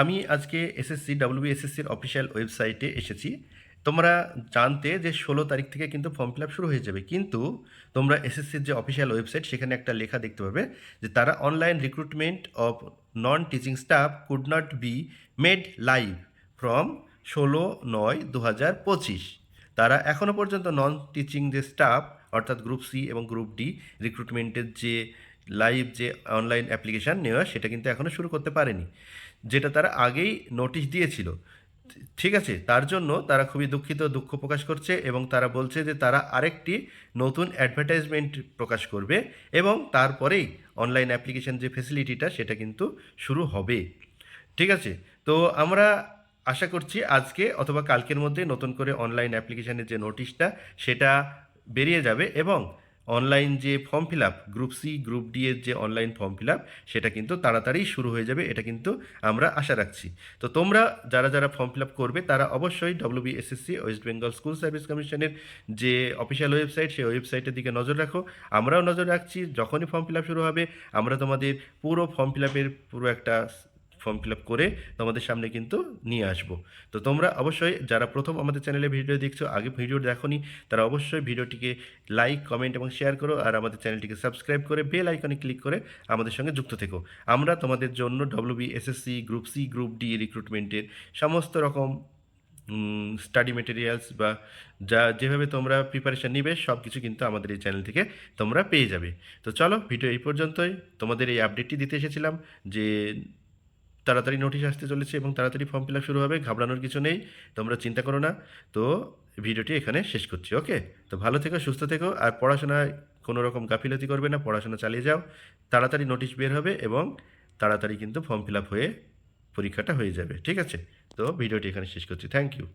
আমি আজকে SSC W এসএসসির অফিসিয়াল ওয়েবসাইটে এসেছি। তোমরা জানতে যে ষোলো তারিখ থেকে কিন্তু ফর্ম ফিল আপ শুরু হয়ে যাবে। কিন্তু তোমরা এসএসসির যে অফিসিয়াল ওয়েবসাইট সেখানে একটা লেখা দেখতে পাবে যে তারা online recruitment of non teaching staff could not be made live from ষোলো নয় দু হাজার পঁচিশ। তারা এখনও পর্যন্ত নন টিচিং যে স্টাফ অর্থাৎ গ্রুপ সি এবং গ্রুপ ডি রিক্রুটমেন্টের যে লাইভ যে অনলাইন অ্যাপ্লিকেশান নেওয়া, সেটা কিন্তু এখনও শুরু করতে পারেনি। যেটা তারা আগেই নোটিশ দিয়েছিল। ঠিক আছে, তার জন্য তারা খুবই দুঃখিত, দুঃখ প্রকাশ করছে এবং তারা বলছে যে তারা আরেকটি নতুন অ্যাডভার্টাইজমেন্ট প্রকাশ করবে এবং তারপরেই অনলাইন অ্যাপ্লিকেশান যে ফেসিলিটিটা সেটা কিন্তু শুরু হবে। ঠিক আছে, তো আমরা আশা করছি আজকে অথবা কালকের মধ্যে নতুন করে অনলাইন অ্যাপ্লিকেশানের যে নোটিশটা সেটা বেরিয়ে যাবে এবং অনলাইন যে form fill up group C group D এর যে অনলাইন ফর্ম ফিল আপ সেটা কিন্তু তাড়াতাড়ি শুরু হয়ে যাবে, এটা কিন্তু আমরা আশা রাখছি। তো তোমরা যারা যারা ফর্ম ফিল আপ করবে, তারা অবশ্যই WB SSC West Bengal school service কমিশনের যে অফিসিয়াল ওয়েবসাইট সেই ওয়েবসাইটের দিকে নজর রাখো। আমরাও নজর রাখছি, যখনই ফর্ম ফিল আপ শুরু হবে, আমরা তোমাদের পুরো ফর্ম ফিল আপের পুরো একটা ফর্ম ফিল আপ করে তোমাদের সামনে কিন্তু নিয়ে আসব। তো তোমরা অবশ্যই যারা প্রথম আমাদের চ্যানেলে ভিডিও দেখছ, আগে ভিডিও দেখোনি, তারা অবশ্যই ভিডিওটিকে লাইক কমেন্ট এবং শেয়ার করো আর আমাদের চ্যানেলটিকে সাবস্ক্রাইব করে বেল আইকনে ক্লিক করে আমাদের সঙ্গে যুক্ত থেকো। আমরা তোমাদের জন্য WB SSC group C group D রিক্রুটমেন্টের সমস্ত রকম স্টাডি মেটেরিয়ালস বা যা যেভাবে তোমরা প্রিপারেশান নিবে সব কিছু কিন্তু আমাদের এই চ্যানেল থেকে তোমরা পেয়ে যাবে। তো চলো ভিডিও এই পর্যন্তই। তোমাদের এই আপডেটটি দিতে এসেছিলাম যে তাড়াতাড়ি নোটিশ আসতে চলেছে এবং তাড়াতাড়ি ফর্ম ফিল আপ শুরু হবে, ঘাবড়ানোর কিছু নেই, তোমরা চিন্তা করো না। তো ভিডিওটি এখানে শেষ করছি ওকে তো ভালো থেকো, সুস্থ থেকো, আর পড়াশোনায় কোনো রকম গাফিলতি করবে না, পড়াশোনা চালিয়ে যাও। তাড়াতাড়ি নোটিশ বের হবে এবং তাড়াতাড়ি কিন্তু ফর্ম ফিল আপ হয়ে পরীক্ষাটা হয়ে যাবে, ঠিক আছে? তো ভিডিওটি এখানে শেষ করছি থ্যাংক ইউ